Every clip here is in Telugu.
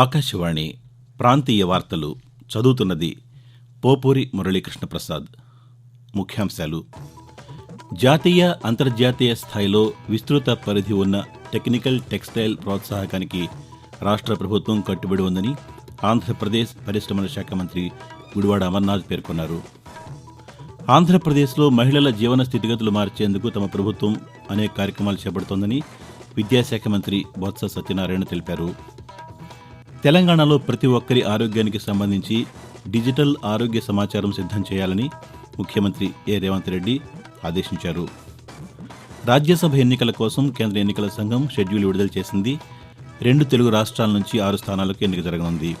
ఆకాశవాణి ప్రాంతీయ వార్తలు చదువుతున్నది పోపూరి మురళీకృష్ణ ప్రసాద్ ముఖ్యాంశాలు. జాతీయ అంతర్జాతీయ స్థాయిలో విస్తృత పరిధి ఉన్న టెక్నికల్ టెక్స్టైల్ ప్రోత్సాహకానికి రాష్ట్ర ప్రభుత్వం కట్టుబడి ఉందని ఆంధ్రప్రదేశ్ పరిశ్రమల శాఖ మంత్రి గుడివాడ అమర్నాథ్ పేర్కొన్నారు. ఆంధ్రప్రదేశ్లో మహిళల జీవన స్థితిగతులు మార్చేందుకు తమ ప్రభుత్వం అనేక కార్యక్రమాలు చేపడుతోందని విద్యాశాఖ మంత్రి బొత్స సత్యనారాయణ తెలిపారు. తెలంగాణలో ప్రతి ఒక్కరి ఆరోగ్యానికి సంబంధించి డిజిటల్ ఆరోగ్య సమాచారం సిద్ధం చేయాలని ముఖ్యమంత్రి ఏ. రేవంత్ రెడ్డి ఆదేశించారు. రాజ్యసభ ఎన్నికల కోసం కేంద్ర ఎన్నికల సంఘం షెడ్యూల్ విడుదల చేసింది. రెండు తెలుగు రాష్ట్రాల నుంచి ఆరు స్థానాలకు ఎన్నిక జరగనుంది.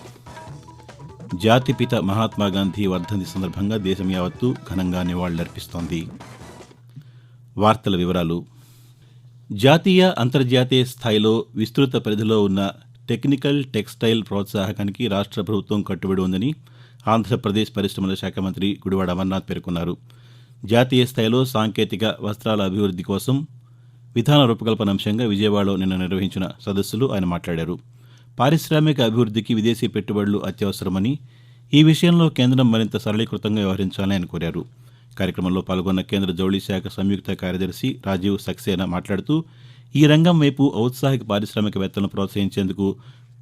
జాతిపిత మహాత్మాగాంధీ వర్ధంతి సందర్భంగా దేశం యావత్తు ఘనంగా నివాళులర్పిస్తోంది. వార్తల వివరాలు. జాతీయ అంతర్జాతీయ స్థాయిలో విస్తృత పరిధిలో ఉన్న టెక్నికల్ టెక్స్టైల్ ప్రోత్సాహకానికి రాష్ట్ర ప్రభుత్వం కట్టుబడి ఉందని ఆంధ్రప్రదేశ్ పరిశ్రమల శాఖ మంత్రి గుడివాడ అమర్నాథ్ పేర్కొన్నారు. జాతీయ స్థాయిలో సాంకేతిక వస్త్రాల అభివృద్ధి కోసం విధాన రూపకల్పన అంశంగా విజయవాడలో నిన్న నిర్వహించిన సదస్సులో ఆయన మాట్లాడారు. పారిశ్రామిక అభివృద్ధికి విదేశీ పెట్టుబడులు అత్యవసరమని ఈ విషయంలో కేంద్రం మరింత సరళీకృతంగా వ్యవహరించాలని ఆయన కోరారు. కార్యక్రమంలో పాల్గొన్న కేంద్ర జౌళి శాఖ సంయుక్త కార్యదర్శి రాజీవ్ సక్సేనా మాట్లాడుతూ ఈ రంగం వైపు ఔత్సాహిక పారిశ్రామికవేత్తలను ప్రోత్సహించేందుకు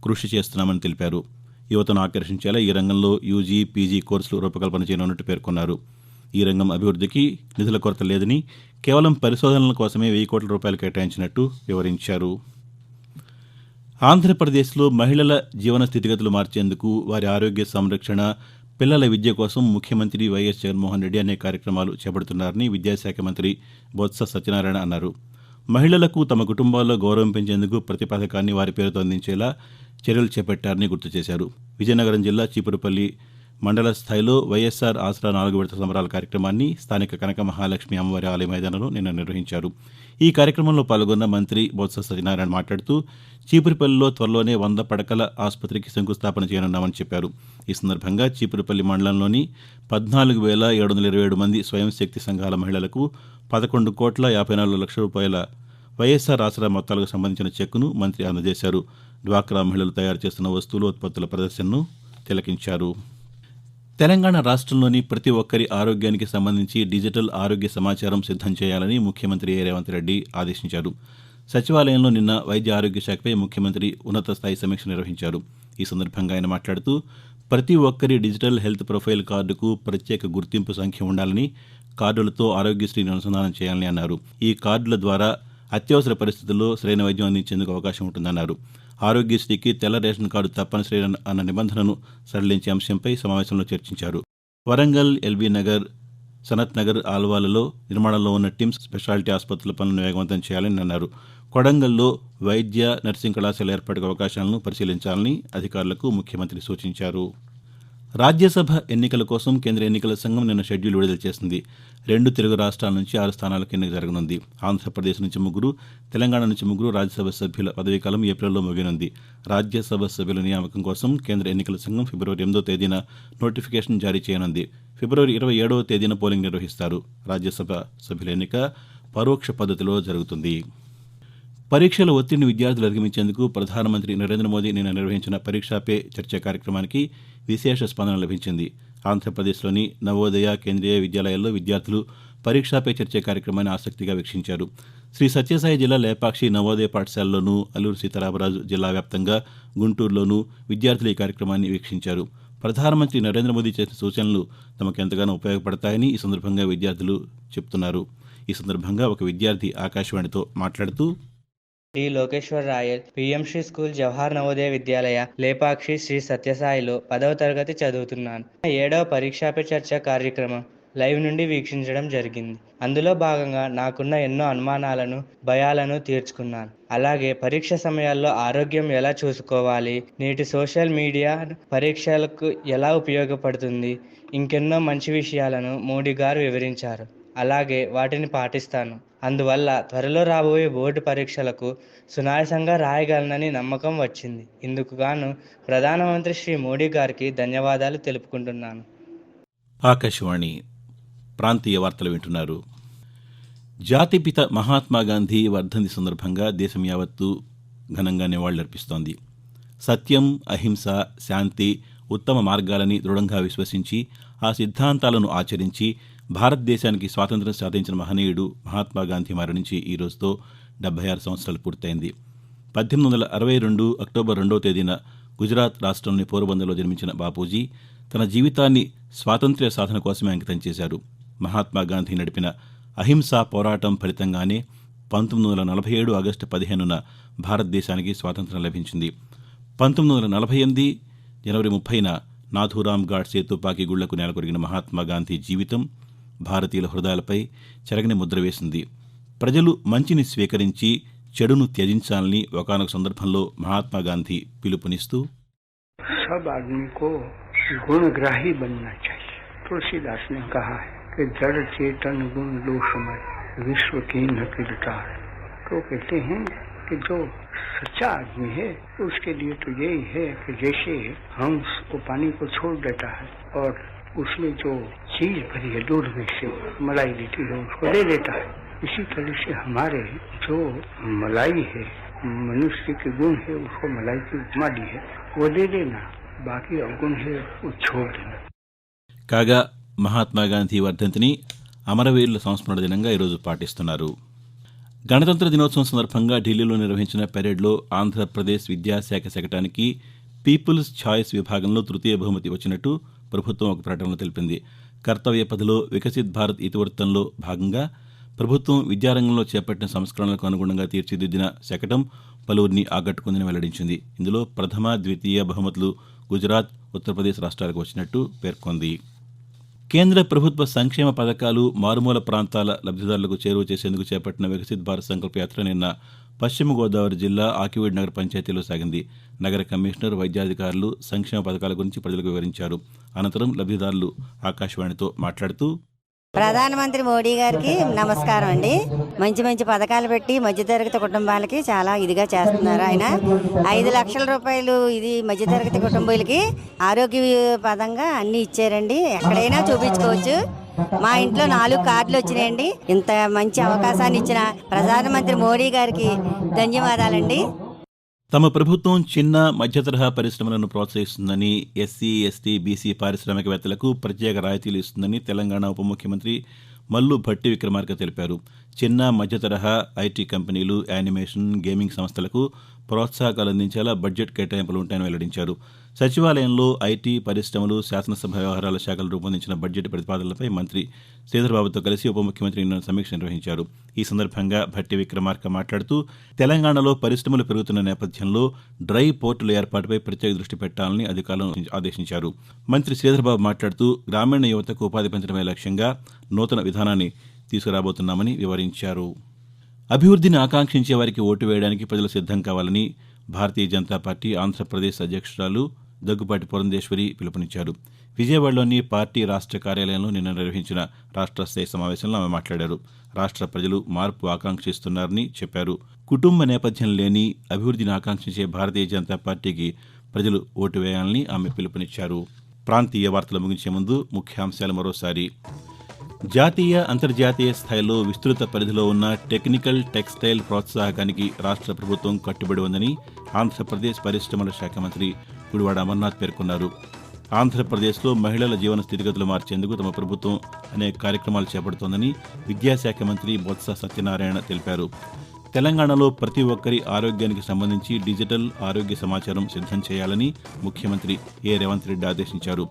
కృషి చేస్తున్నామని తెలిపారు. యువతను ఆకర్షించేలా ఈ రంగంలో యూజీ పీజీ కోర్సులు రూపకల్పన చేయనున్నట్టు పేర్కొన్నారు. ఈ రంగం అభివృద్ధికి నిధుల కొరత లేదని కేవలం పరిశోధనల కోసమే వెయ్యి కోట్ల రూపాయలు కేటాయించినట్టు వివరించారు. ఆంధ్రప్రదేశ్లో మహిళల జీవన స్థితిగతులు మార్చేందుకు వారి ఆరోగ్య సంరక్షణ పిల్లల విద్య కోసం ముఖ్యమంత్రి వైఎస్ జగన్మోహన్ రెడ్డి అనేక కార్యక్రమాలు చేపడుతున్నారని విద్యాశాఖ మంత్రి బొత్స సత్యనారాయణ అన్నారు. మహిళలకు తమ కుటుంబాల్లో గౌరవం పెంచేందుకు ప్రతి పథకాన్ని వారి పేరుతో అందించేలా చర్యలు చేపట్టారని గుర్తు చేశారు. విజయనగరం జిల్లా చీపురుపల్లి మండల స్థాయిలో వైఎస్ఆర్ ఆసరా నాలుగు విడత సంబరాల కార్యక్రమాన్ని స్థానిక కనక మహాలక్ష్మి అమ్మవారి ఆలయ మైదానంలో నిన్న నిర్వహించారు. ఈ కార్యక్రమంలో పాల్గొన్న మంత్రి బొత్స సత్యనారాయణ మాట్లాడుతూ చీపురుపల్లిలో త్వరలోనే వంద పడకల ఆసుపత్రికి శంకుస్థాపన చేయనున్నామని చెప్పారు. ఈ సందర్భంగా చీపురుపల్లి మండలంలోని పద్నాలుగు వేల ఏడు వందల ఇరవై ఏడు మంది స్వయం శక్తి సంఘాల మహిళలకు పదకొండు కోట్ల యాభై నాలుగు లక్షల రూపాయల వైఎస్ఆర్ ఆసరా మొత్తాలకు సంబంధించిన చెక్కును మంత్రి అందజేశారు. డ్వాక్రా మహిళలు తయారు చేస్తున్న వస్తువులు ఉత్పత్తుల ప్రదర్శనను తిలకించారు. తెలంగాణ రాష్ట్రంలోని ప్రతి ఒక్కరి ఆరోగ్యానికి సంబంధించి డిజిటల్ ఆరోగ్య సమాచారం సిద్ధం చేయాలని ముఖ్యమంత్రి ఏ రేవంత్ రెడ్డి ఆదేశించారు. సచివాలయంలో నిన్న వైద్య ఆరోగ్య శాఖపై ముఖ్యమంత్రి ఉన్నత స్థాయి సమీక్ష నిర్వహించారు. ఈ సందర్భంగా ఆయన మాట్లాడుతూ ప్రతి ఒక్కరి డిజిటల్ హెల్త్ ప్రొఫైల్ కార్డుకు ప్రత్యేక గుర్తింపు సంఖ్య ఉండాలని కార్డులతో ఆరోగ్యశ్రీని అనుసంధానం చేయాలని అన్నారు. ఈ కార్డుల ద్వారా అత్యవసర పరిస్థితుల్లో సరైన వైద్యం అందించేందుకు అవకాశం ఉంటుందన్నారు. ఆరోగ్యశ్రీకి తెల్ల రేషన్ కార్డు తప్పనిసరి అన్న నిబంధనను సడలించే అంశంపై సమావేశంలో చర్చించారు. వరంగల్ ఎల్బీ నగర్ సనత్ నగర్ ఆల్వాలలో నిర్మాణంలో ఉన్న టిమ్స్ స్పెషాలిటీ ఆసుపత్రుల పనులను వేగవంతం చేయాలని అన్నారు. కొడంగల్లో వైద్య నర్సింగ్ కళాశాల ఏర్పాటుకు అవకాశాలను పరిశీలించాలని అధికారులకు ముఖ్యమంత్రి సూచించారు. రాజ్యసభ ఎన్నికల కోసం కేంద్ర ఎన్నికల సంఘం నిన్న షెడ్యూల్ విడుదల చేసింది. రెండు తెలుగు రాష్ట్రాల నుంచి ఆరు స్థానాలకు ఎన్నిక జరగనుంది. ఆంధ్రప్రదేశ్ నుంచి ముగ్గురు తెలంగాణ నుంచి ముగ్గురు రాజ్యసభ సభ్యుల పదవీకాలం ఏప్రిల్లో ముగినుంది రాజ్యసభ సభ్యుల నియామకం కోసం కేంద్ర ఎన్నికల సంఘం ఫిబ్రవరి ఎనిమిదో తేదీన నోటిఫికేషన్ జారీ చేయనుంది. ఫిబ్రవరి ఇరవై ఏడవ తేదీన పోలింగ్ నిర్వహిస్తారు. రాజ్యసభ సభ్యుల ఎన్నిక పరోక్ష పద్ధతిలో జరుగుతుంది. పరీక్షల ఒత్తిడిని విద్యార్థులు అధిగమించేందుకు ప్రధానమంత్రి నరేంద్ర మోదీ నిన్న నిర్వహించిన పరీక్షా పే చర్చ కార్యక్రమానికి విశేష స్పందన లభించింది. ఆంధ్రప్రదేశ్లోని నవోదయ కేంద్రీయ విద్యాలయాల్లో విద్యార్థులు పరీక్షా పే చర్చ కార్యక్రమాన్ని ఆసక్తిగా వీక్షించారు. శ్రీ సత్యసాయి జిల్లా లేపాక్షి నవోదయ పాఠశాలలోనూ అల్లూరు సీతారామరాజు జిల్లా వ్యాప్తంగా గుంటూరులోనూ విద్యార్థులు ఈ కార్యక్రమాన్ని వీక్షించారు. ప్రధానమంత్రి నరేంద్ర మోదీ చేసిన సూచనలు తమకు ఎంతగానో ఉపయోగపడతాయని ఈ సందర్భంగా విద్యార్థులు చెప్తున్నారు. ఈ సందర్భంగా ఒక విద్యార్థి ఆకాశవాణితో మాట్లాడుతూ D Lokeshwar Royal PM Shri school Jawahar Navodaya Vidyalaya Lepakshi Shri సత్యసాయిలో పదవ తరగతి చదువుతున్నాను. ఏడవ పరీక్షా పే చర్చ కార్యక్రమం లైవ్ నుండి వీక్షించడం జరిగింది. అందులో భాగంగా నాకున్న ఎన్నో అనుమానాలను భయాలను తీర్చుకున్నాను. అలాగే పరీక్ష సమయాల్లో ఆరోగ్యం ఎలా చూసుకోవాలి నేటి సోషల్ మీడియా పరీక్షలకు ఎలా ఉపయోగపడుతుంది ఇంకెన్నో మంచి విషయాలను మోడీ గారు వివరించారు. అలాగే వాటిని పాటిస్తాను. అందువల్ల త్వరలో రాబోయే బోర్డు పరీక్షలకు సునాయాసంగా రాయగలనని నమ్మకం వచ్చింది. ఇందుకు గాను ప్రధానమంత్రి శ్రీ మోడీ గారికి ధన్యవాదాలు తెలుపుకుంటున్నాను. ఆకాశవాణి ప్రాంతీయ వార్తలు వింటున్నారు. జాతిపిత మహాత్మాగాంధీ వర్ధంతి సందర్భంగా దేశం యావత్తు ఘనంగా నివాళులర్పిస్తోంది. సత్యం అహింస శాంతి ఉత్తమ మార్గాలని దృఢంగా విశ్వసించి ఆ సిద్ధాంతాలను ఆచరించి భారతదేశానికి స్వాతంత్ర్యం సాధించిన మహనీయుడు మహాత్మాగాంధీ మరణించి ఈ రోజుతో డెబ్బై ఆరు సంవత్సరాలు పూర్తయింది. పద్దెనిమిది వందల అరవై రెండు అక్టోబర్ రెండవ తేదీన గుజరాత్ రాష్ట్రంలోని పోరుబందర్లో జన్మించిన బాపూజీ తన జీవితాన్ని స్వాతంత్ర్య సాధన కోసమే అంకితం చేశారు. మహాత్మాగాంధీ నడిపిన అహింసా పోరాటం ఫలితంగానే పంతొమ్మిది వందల నలభై ఏడు ఆగస్టు పదిహేనున భారతదేశానికి స్వాతంత్ర్యం లభించింది. పంతొమ్మిది వందల నలభై ఎనిమిది జనవరి ముప్పైన నాథూరామ్ గాడ్సే తుపాకీ గుళ్ళకు నెలకొరిగిన మహాత్మాగాంధీ జీవితం భారతీయుల హృదయాలపై చెరగని ముద్ర వేసింది ప్రజలు మంచిని స్వీకరించి చెడును త్యజించాలని ఒకానొక సందర్భంలో మహాత్మా గాంధీ పిలుపునిస్తూ सब आदमी को गुणग्राही बनना चाहिए तुलसीदास ने कहा है कि जड़ चेतन गुण लो समझ विश्व की न किरदार तो कहते हैं कि जो सच्चा आदमी है उसके लिए तो यही है कि जैसे हंस वो पानी को छोड़ देता है और उसमें जो चीज भरी है दूध में से मलाई देती है उसको ले लेता है इसी तरह से हमारे जो मलाई है मनुष्य के गुण है उसको मलाई की उपमा दी है वो ले लेना बाकी अवगुण है वो छोड़ देना కాగా మహాత్మా గాంధీ వర్ధంతిని అమరవీరుల సంస్మరణ దినంగా ఈరోజు పాటిస్తున్నారు గణతంత్ర దినోత్సవం సందర్భంగా ఢిల్లీలో నిర్వహించిన పెరేడ్లో ఆంధ్రప్రదేశ్ విద్యాశాఖ శకటానికి పీపుల్స్ ఛాయిస్ విభాగంలో తృతీయ బహుమతి వచ్చినట్టు ప్రభుత్వం ఒక ప్రకటనలో తెలిపింది. కర్తవ్య పదిలో వికసిత్ భారత్ ఇతివృత్తంలో భాగంగా ప్రభుత్వం విద్యారంగంలో చేపట్టిన సంస్కరణలకు అనుగుణంగా తీర్చిదిద్దిన శకటం పలువురిని ఆకట్టుకుందని వెల్లడించింది. ఇందులో ప్రథమ ద్వితీయ బహుమతులు గుజరాత్ ఉత్తరప్రదేశ్ రాష్ట్రాలకు వచ్చినట్టు పేర్కొంది. కేంద్ర ప్రభుత్వ సంక్షేమ పథకాలు మారుమూల ప్రాంతాల లబ్ధిదారులకు చేరువ చేసేందుకు చేపట్టిన వికసిత్ భారత్ సంకల్ప యాత్ర నిన్న పశ్చిమ గోదావరి జిల్లా ఆకివీడ్ నగర పంచాయతీలో సాగింది. నగర కమిషనర్ వైద్యాధికారులు సంక్షేమ పథకాల గురించి ప్రజలకు వివరించారు. అనంతరం లబ్ధిదారులు ఆకాశవాణితో మాట్లాడుతూ ప్రధానమంత్రి మోడీ గారికి నమస్కారం అండి. మంచి మంచి పథకాలు పెట్టి మధ్యతరగతి కుటుంబాలకి చాలా ఇదిగా చేస్తున్నారు ఆయన. ఐదు లక్షల రూపాయలు ఇది మధ్యతరగతి కుటుంబాలకి ఆరోగ్య పదంగా అన్ని ఇచ్చారండి. ఎక్కడైనా చూపించుకోవచ్చు. మా ఇంట్లో నాలుగు కార్డులు వచ్చినాయండి. ఇంత మంచి అవకాశాన్ని ఇచ్చిన ప్రధానమంత్రి మోడీ గారికి ధన్యవాదాలండి. తమ ప్రభుత్వం చిన్న మధ్యతరహా పరిశ్రమలను ప్రోత్సహిస్తుందని ఎస్సీ ఎస్టీ బీసీ పారిశ్రామికవేత్తలకు ప్రత్యేక రాయితీలు ఇస్తుందని తెలంగాణ ఉప ముఖ్యమంత్రి మల్లు భట్టి విక్రమార్క తెలిపారు. చిన్న మధ్యతరహా ఐటీ కంపెనీలు యానిమేషన్ గేమింగ్ సంస్థలకు ప్రోత్సాహకాలు అందించేలా బడ్జెట్ కేటాయింపులు ఉంటాయని వెల్లడించారు. సచివాలయంలో ఐటీ పరిశ్రమలు శాసనసభ వ్యవహారాల శాఖలు రూపొందించిన బడ్జెట్ ప్రతిపాదనలపై మంత్రి శ్రీధర్బాబుతో కలిసి ఉప ముఖ్యమంత్రి నిన్న సమీక్ష నిర్వహించారు. ఈ సందర్భంగా భట్టి విక్రమార్క మాట్లాడుతూ తెలంగాణలో పరిశ్రమలు పెరుగుతున్న నేపథ్యంలో డ్రై పోర్టుల ఏర్పాటుపై ప్రత్యేక దృష్టి పెట్టాలని అధికారులను ఆదేశించారు. మంత్రి శ్రీధర్బాబు మాట్లాడుతూ గ్రామీణ యువతకు ఉపాధి పెంచడమే లక్ష్యంగా నూతన విధానాన్ని తీసుకురాబోతున్నామని వివరించారు. అభివృద్ధిని ఆకాంక్షించే వారికి ఓటు వేయడానికి ప్రజలు సిద్ధం కావాలని భారతీయ జనతా పార్టీ ఆంధ్రప్రదేశ్ అధ్యక్షురాలు దగ్గుపాటి పురంధేశ్వరి పిలుపునిచ్చారు. విజయవాడలోని పార్టీ రాష్ట్ర కార్యాలయంలో నిన్న నిర్వహించిన రాష్ట్ర స్థాయి సమావేశంలో ఆమె మాట్లాడారు. రాష్ట్ర ప్రజలు మార్పు ఆకాంక్షిస్తున్నారని చెప్పారు. కుటుంబ నేపథ్యం లేని అభివృద్ధిని ఆకాంక్షించే భారతీయ జనతా పార్టీకి ప్రజలు ఓటు వేయాలని ఆమె పిలుపునిచ్చారు. ప్రాంతీయ వార్తలు ముగించే ముందు ముఖ్యాంశాలు మరోసారి. జాతీయ అంతర్జాతీయ స్థాయిలో విస్తృత పరిధిలో ఉన్న టెక్నికల్ టెక్స్టైల్ ప్రోత్సాహకానికి రాష్ట్ర ప్రభుత్వం కట్టుబడి ఉందని ఆంధ్రప్రదేశ్ పరిశ్రమల శాఖ మంత్రి గుడివాడ అమర్నాథ్ పేర్కొన్నారు. ఆంధ్రప్రదేశ్లో మహిళల జీవన స్థితిగతులు మార్చేందుకు తమ ప్రభుత్వం అనేక కార్యక్రమాలు చేపడుతోందని విద్యాశాఖ మంత్రి బొత్స సత్యనారాయణ తెలిపారు. తెలంగాణలో ప్రతి ఒక్కరి ఆరోగ్యానికి సంబంధించి డిజిటల్ ఆరోగ్య సమాచారం సిద్ధం చేయాలని ముఖ్యమంత్రి ఏ. రేవంత్ రెడ్డి ఆదేశించారు.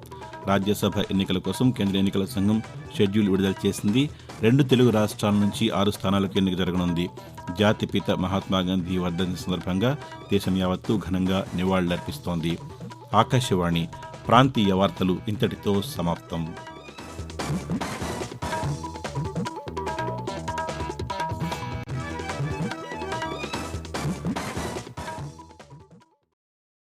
రాజ్యసభ ఎన్నికల కోసం కేంద్ర ఎన్నికల సంఘం షెడ్యూల్ విడుదల చేసింది. రెండు తెలుగు రాష్ట్రాల నుంచి ఆరు స్థానాలకు ఎన్నిక జరగనుంది. జాతిపిత మహాత్మాగాంధీ వర్ధంతి సందర్భంగా దేశం యావత్తూ ఘనంగా నివాళులర్పిస్తోంది. ఆకాశవాణి ప్రాంతీయ వార్తలు ఇంతటితో సమాప్తం.